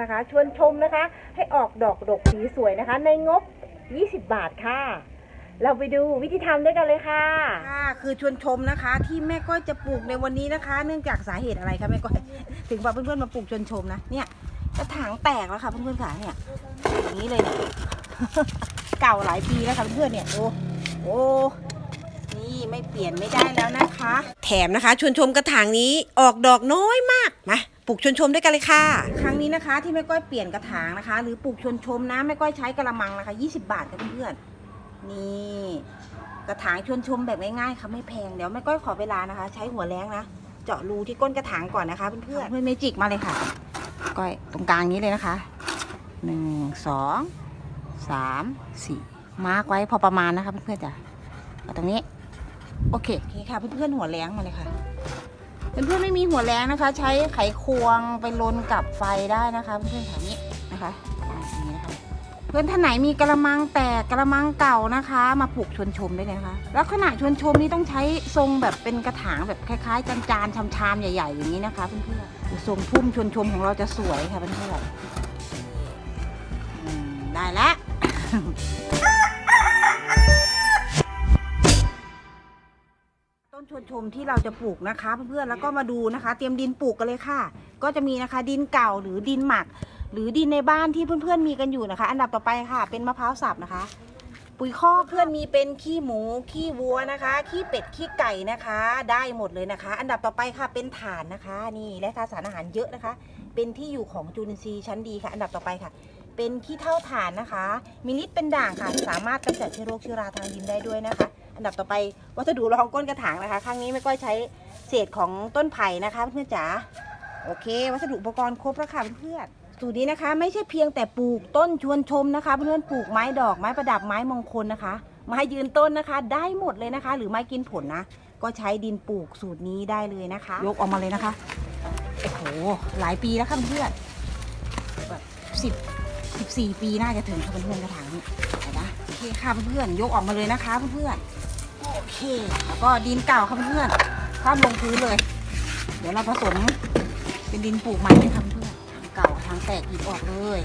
นะคะ ชวนชมนะคะ ให้ออกดอกดกสีสวยนะคะ ในงบ 20 บาทค่ะ เราไปดูวิธีทำด้วยกันเลยค่ะค่ะ คือชวนชมนะคะ ที่แม่ก้อยจะปลูกในวันนี้นะคะ เนื่องจากสาเหตุอะไรคะแม่ก้อย ถึงพาเพื่อนๆมาปลูกชวนชมนะเนี่ยกระถางแตกแล้วค่ะเพื่อนๆค่ะเนี่ยอย่างนี้เลยเนี่ยเก่าหลายปีแล้วค่ะเพื่อนๆเนี่ยโอ้โอ้นี่ไม่เปลี่ยนไม่ได้แล้วนะคะ แถมนะคะชวนชมกระถางนี้ออกดอกน้อยมากมา ปลูกชวนชมด้วยกันเลยค่ะ ครั้งนี้นะคะที่แม่ก้อยเปลี่ยนกระถางนะคะ หรือปลูกชวนชมนะแม่ก้อยใช้กระมังนะคะ 20 บาทค่ะเพื่อนๆนี่กระถางชวนชมแบบง่ายๆค่ะไม่แพงเดี๋ยวแม่ก้อยขอเวลานะคะ ใช้หัวแรงนะเจาะรูที่ก้นกระถางก่อนนะคะเพื่อนๆเพื่อนเมจิกมาเลยค่ะก้อยตรงกลางนี้เลยนะคะหนึ่งสองสามสี่มาร์กไว้พอประมาณนะคะเพื่อนๆจ้ะตรงนี้ โอเคโอเคค่ะเพื่อนๆหัวแรงมาเลยค่ะ เพื่อนๆไม่มีหัวแรงนะคะ ใช้ไขควงไปลนกับไฟได้นะคะ เพื่อนๆแถวนี้นะคะอ่าอย่างนี้นะคะ เพื่อนท่านไหนมีกระมังแตกกระมังเก่านะคะ มาปลูกชวนชมได้เลยนะคะแล้วขณะชวนชมนี่ต้องใช้ทรงแบบเป็นกระถางแบบคล้ายๆจานๆชามๆใหญ่ ๆ อย่างนี้นะคะ เพื่อนๆทรงพุ่มชวนชมของเราจะสวยค่ะเพื่อนๆได้แล้ว ชมที่เราจะปลูกนะคะ เพื่อนๆแล้วก็มาดูนะคะ เตรียมดินปลูกกันเลยค่ะ ก็จะมีนะคะดินเก่าหรือดินหมัก หรือดินในบ้านที่เพื่อนๆมีกันอยู่นะคะ อันดับต่อไปค่ะ เป็นมะพร้าวสับนะคะ ปุ๋ยคอกเพื่อนมีเป็นขี้หมูขี้วัวนะคะ ขี้เป็ดขี้ไก่นะคะ ได้หมดเลยนะคะ อันดับต่อไปค่ะเป็นถ่านนะคะ นี่และธาสารอาหารเยอะนะคะ เป็นที่อยู่ของจุลินทรีย์ชั้นดีค่ะ อันดับต่อไปค่ะเป็นขี้เท่าถ่านนะคะ มีฤทธิ์เป็นด่างค่ะ สามารถกำจัดเชื้อโรคเชื้อราทางดินได้ด้วยนะคะ อันดับต่อไปวัสดุรองก้นกระถางนะคะ ครั้งนี้ไม่ก้อยใช้เศษของต้นไผ่นะคะเพื่อนจ๋าโอเค วัสดุอุปกรณ์ครบแล้วค่ะเพื่อนสูตรนี้นะคะ ไม่ใช่เพียงแต่ปลูกต้นชวนชมนะคะ เพื่อนปลูกไม้ดอกไม้ประดับไม้มงคลนะคะไม้ยืนต้นนะคะ ได้หมดเลยนะคะ หรือไม้กินผลนะ ก็ใช้ดินปลูกสูตรนี้ได้เลยนะคะ ยกออกมาเลยนะคะโอ้โหหลายปีแล้วค่ะเพื่อนแบบสิบสิบสี่ปีน่าจะถึงค่ะเพื่อนกระถางนี้เห็นปะโอเคค่ะเพื่อนยกออกมาเลยนะคะเพื่อน โอเค แล้วก็ดินเก่าค่ะเพื่อนๆคว่ำลงพื้นเลย เดี๋ยวเราผสมเป็นดินปลูกใหม่เลยค่ะเพื่อนทางเก่าทางแตกหยิบออกเลย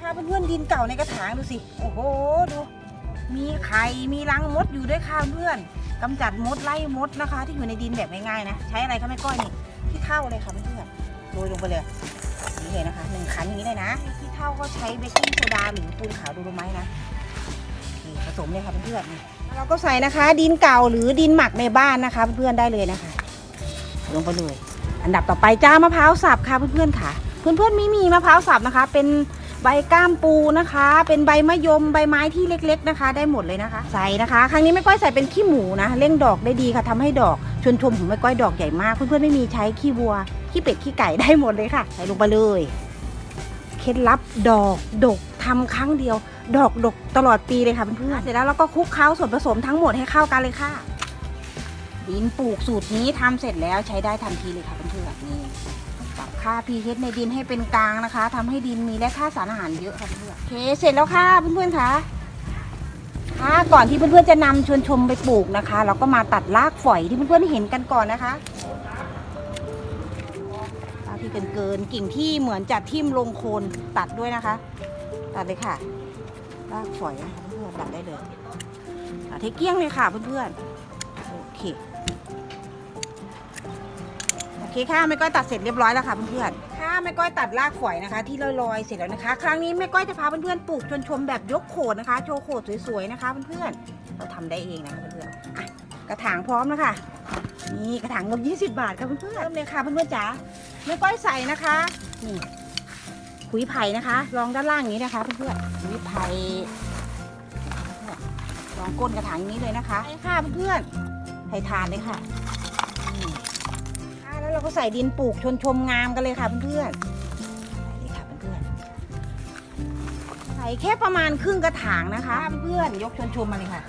ถ้าเพื่อนๆดินเก่าในกระถางดูสิ โอ้โห ดู มีไข่มีรังมดอยู่ด้วยค่ะเพื่อนกำจัดมดไล่มดนะคะ ที่อยู่ในดินแบบง่ายๆนะ ใช้อะไรก็ไม่ก้อยนี่ที่เท่าเลยค่ะเพื่อนโรยลงไปเลยนี่เลยนะคะหนึ่งขันอย่างนี้เลยนะที่เท่าก็ใช้เบกกิ้งโซดาหรือปูนขาวดูโลไม้นะผสมเลยค่ะเพื่อนๆนี่ เราก็ใส่นะคะ ดินเก่าหรือดินหมักในบ้านนะคะ เพื่อนๆได้เลยนะคะ ลงไปเลยอันดับต่อไปจ้ามะพร้าวสับค่ะเพื่อนๆค่ะ เพื่อนๆมีมีมะพร้าวสับนะคะ เป็นใบก้ามปูนะคะ เป็นใบมะยมใบไม้ที่เล็ก ๆนะคะ ได้หมดเลยนะคะ ใส่นะคะ ครั้งนี้แม่ก้อยใส่เป็นขี้หมูนะเร่งดอกได้ดีค่ะทำให้ดอกชวนชมของแม่ก้อยดอกใหญ่มากเพื่อนๆไม่มีใช้ขี้วัวขี้เป็ดขี้ไก่ได้หมดเลยค่ะ ใส่ลงไปเลย ล็ดลับดอกดกทำครั้งเดียว ดอกดกตลอดปีเลยค่ะเพื่อนๆเสร็จแล้วเราก็คลุกเคล้าส่วนผสมทั้งหมดให้เข้ากันเลยค่ะ ดินปลูกสูตรนี้ทำเสร็จแล้วใช้ได้ทันทีเลยค่ะเพื่อนๆนี่ปรับค่า pH ในดินให้เป็นกลางนะคะทำให้ดินมีแร่ธาตุสารอาหารเยอะค่ะเพื่อนๆโอเคเสร็จแล้วค่ะเพื่อนๆค่ะค่ะก่อนที่เพื่อนๆจะนำชวนชมไปปลูกนะคะ เราก็มาตัดรากฝอยที่เพื่อนๆเห็นกันก่อนนะคะราก ที่เกินเกินๆกิ่งที่เหมือนจะทิ่มลงโคนตัดด้วยนะคะ ตัดเลยค่ะรากฝอยเพื่อนตัดได้เลยตัดให้เกี้ยงเลยค่ะเพื่อนๆโอเคโอเคค่ะแม่ก้อยตัดเสร็จเรียบร้อยแล้วค่ะเพื่อนๆค่ะแม่ก้อยตัดรากฝอยนะคะ ที่ลอยๆเสร็จแล้วนะคะ ครั้งนี้แม่ก้อยจะพาเพื่อนๆปลูกชนชมแบบยกโขดนะคะ โชว์โขดสวยๆนะคะเพื่อนๆเราทำได้เองนะคะเพื่อนๆกระถางพร้อมแล้วค่ะนี่กระถางงบ20 บาทค่ะเพื่อนๆเริ่มเลยค่ะเพื่อนๆจ๋า แม่ก้อยใส่นะคะนี่ขุยไผ่นะคะรองด้านล่างอย่างนี้นะคะเพื่อนๆขุยไผ่รองก้นกระถางอย่างนี้เลยนะคะใช่ค่ะเพื่อนๆไผ่ทานเลยค่ะแล้วเราก็ใส่ดินปลูกชนชมงามกันเลยค่ะเพื่อนๆใส่ค่ะเพื่อนๆใส่แค่ประมาณครึ่งกระถางนะคะเพื่อนๆยกชนชมมาเลยค่ะ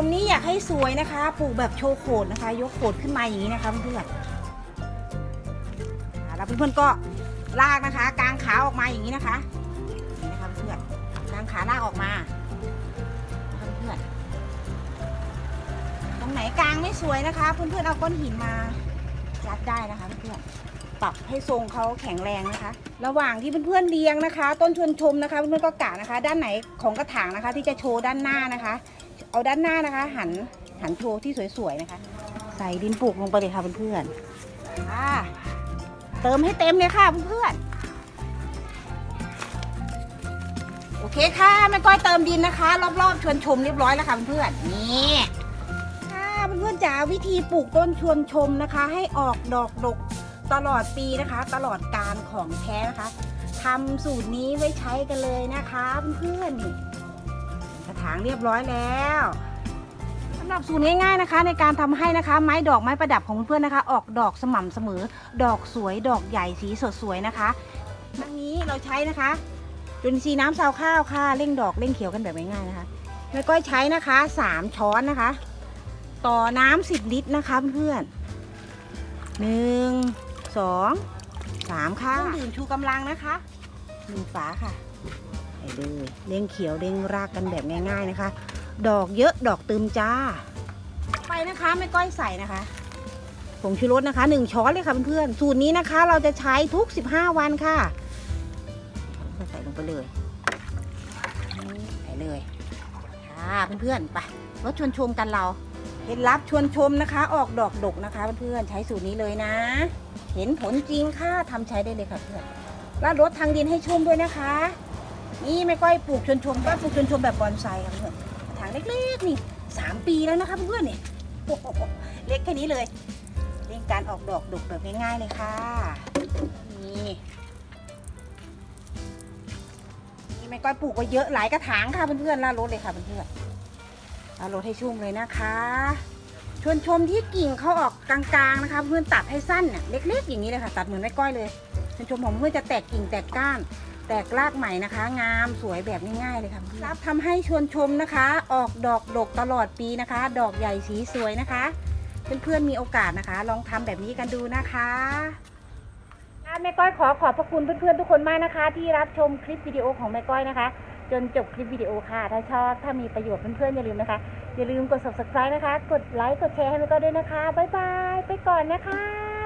มนี้อยากให้สวยนะคะ ปลูกแบบโชว์โขดนะคะ ยกโขดขึ้นมาอย่างนี้นะคะเพื่อนๆอ่าแล้วเพื่อนๆก็ลากนะคะ กางขาออกมาอย่างนี้นะคะนี่นะคะเพื่อนๆกางขาลากออกมาเพื่อนตรงไหนกลางไม่สวยนะคะ เพื่อนๆเอาก้อนหินมายัดได้นะคะเพื่อนปรับให้ทรงเขาแข็งแรงนะคะ ระหว่างที่เพื่อนๆเรียงนะคะ ต้นชวนชมนะคะ เพื่อนๆก็กะนะคะ ด้านไหนของกระถางนะคะ ที่จะโชว์ด้านหน้านะคะ เอาด้านหน้านะคะ หันหันโชว์ที่สวยๆนะคะ ใส่ดินปลูกลงไปเลยค่ะเพื่อนๆค่ะเติมให้เต็มเลยค่ะเพื่อนๆโอเคค่ะแม่ก้อยเติมดินนะคะ รอบๆ ชวนชมเรียบร้อยแล้วค่ะเพื่อนๆนี่ค่ะเพื่อนๆจ๋าวิธีปลูกต้นชวนชมนะคะ ให้ออกดอกดกตลอดปีนะคะ ตลอดการของแท้นะคะทำสูตรนี้ไว้ใช้กันเลยนะคะเพื่อนๆนี่างเรียบร้อยแล้วสำหรับสูตรง่ายๆนะคะ ในการทำให้นะคะ ไม้ดอกไม้ประดับของเพื่อนๆนะคะ ออกดอกสม่ำเสมอ ดอกสวยดอกใหญ่สีสดสวยนะคะทั้งนี้เราใช้นะคะจุลินทรีย์น้ำซาวข้าวค่ะเร่งดอกเร่งเขียวกันแบบง่ายๆนะคะแม่ก้อยใช้นะคะสามช้อนนะคะ ต่อน้ำสิบลิตรนะคะเพื่อนๆหนึ่งสองสามค่ะเครื่องดื่มชูกำลังนะคะหนึ่งฝาค่ะ ไปเลยเร่งเขียวเร่งรากกันแบบง่ายๆนะคะ ดอกเยอะดอกตึมจ้า ไปนะคะไม่ก้อยใส่นะคะผงชูรสนะคะหนึ่งช้อนเลยค่ะเพื่อนๆสูตรนี้นะคะ เราจะใช้ทุก 15 วันค่ะใส่ลงไปเลยใส่เลยค่ะเพื่อนๆไปรถชวนชมกันเราเคล็ดลับชวนชมนะคะ ออกดอกดกนะคะเพื่อนๆใช้สูตรนี้เลยนะ เห็นผลจริงค่ะทำใช้ได้เลยค่ะเพื่อนแล้วรดทางดินให้ชุ่มด้วยนะคะ นี่ไม่ก้อยปลูกชวนชมก็ปลูกชวนชมแบบบอนไซค่ะเพื่อนกระถางเล็กๆนี่สามปีแล้วนะคะเพื่อนเนี่ยเล็กแค่นี้เลยเร่งการออกดอกดกแบบง่ายๆเลยค่ะนี่นี่ไม่ก้อยปลูกไว้เยอะหลายกระถางค่ะเพื่อนๆล้วรดเลยค่ะเพื่อนๆเอารดให้ชุ่มเลยนะคะชวนชมที่กิ่งเขาออกกลางๆนะคะเพื่อนตัดให้สั้นเนี่ยเล็กๆอย่างนี้เลยค่ะ ตัดเหมือนแม่ก้อยเลยชวนชมของเพื่อนจะแตกกิ่งแตกก้าน แตกรากใหม่นะคะ งามสวยแบบง่ายๆเลยค่ะรับทำให้ชวนชมนะคะ ออกดอกดกตลอดปีนะคะ ดอกใหญ่สีสวยนะคะ เพื่อนๆมีโอกาสนะคะ ลองทำแบบนี้กันดูนะคะแม่ก้อยขอขอบพระคุณเพื่อนๆทุกคนมากนะคะ ที่รับชมคลิปวิดีโอของแม่ก้อยนะคะ จนจบคลิปวิดีโอค่ะ ถ้าชอบถ้ามีประโยชน์เพื่อนๆอย่าลืมนะคะ อย่าลืมกด subscribe นะคะ กดไลค์กดแชร์ให้แม่ก้อยด้วยนะคะบ๊ายบายไปก่อนนะคะ